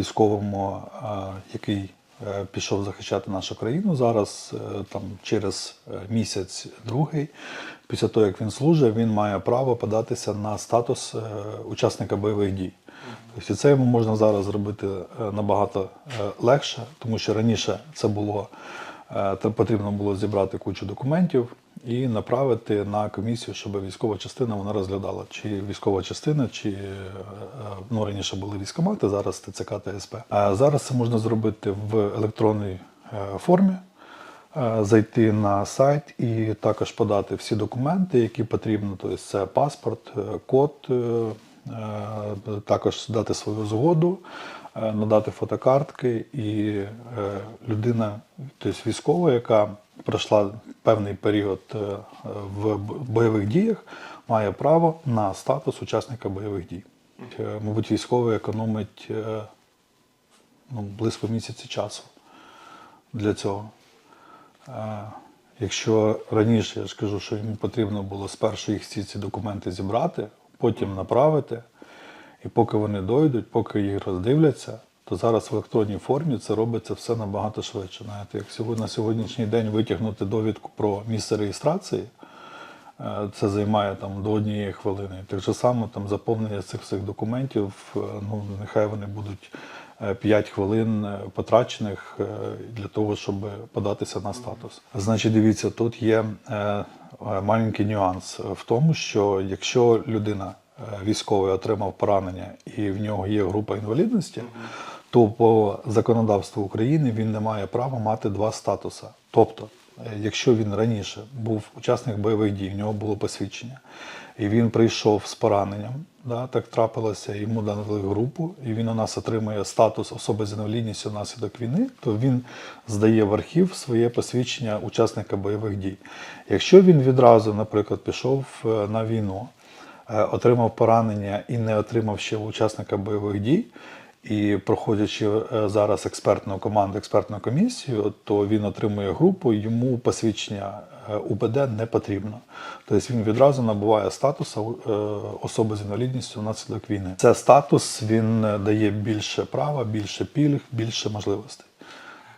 військовому, який е, пішов захищати нашу країну зараз, е, там через е, місяць другий, після того як він служить, він має право податися на статус учасника бойових дій. Тобто це йому можна зараз зробити набагато легше, тому що раніше це було потрібно було зібрати кучу документів і направити на комісію, щоб військова частина вона розглядала, чи військова частина, чи е, е, ну раніше були військомати, зараз ТЦК та СП. Зараз це можна зробити в електронній е, формі. е, Зайти на сайт і також подати всі документи, які потрібно. Тобто це паспорт, е, код, е, е, також дати свою згоду, е, надати фотокартки, і е, людина, тобто військова, яка пройшла певний період е, в бойових діях, має право на статус учасника бойових дій. Е, Мабуть, військовий економить е, ну, близько місяці часу для цього. Е, Якщо раніше я ж кажу, що йому потрібно було спершу їх всі ці документи зібрати, потім направити, і поки вони дойдуть, поки їх роздивляться, то зараз в електронній формі це робиться все набагато швидше. Навіть як сьогодні, на сьогоднішній день витягнути довідку про місце реєстрації, е, це займає там до однієї хвилини. Так же само там заповнення цих всіх документів, е, ну нехай вони будуть 5 хвилин е, потрачених е, для того, щоб податися на статус. Значить, дивіться, тут є е, маленький нюанс в тому, що якщо людина військовий отримав поранення і в нього є група інвалідності, то по законодавству України він не має права мати два статуси. Тобто, якщо він раніше був учасник бойових дій, в нього було посвідчення, і він прийшов з пораненням, да, так трапилося, йому дали групу, і він у нас отримує статус особи з інвалідністю внаслідок війни, то він здає в архів своє посвідчення учасника бойових дій. Якщо він відразу, наприклад, пішов е, на війну, е, отримав поранення і не отримав ще учасника бойових дій. І проходячи е, зараз експертну команду, експертну комісію, то він отримує групу, йому посвідчення УБД не потрібно. Тобто він відразу набуває статусу е, особи з інвалідністю внаслідок війни. Це статус він е, дає більше права, більше пільг, більше можливостей.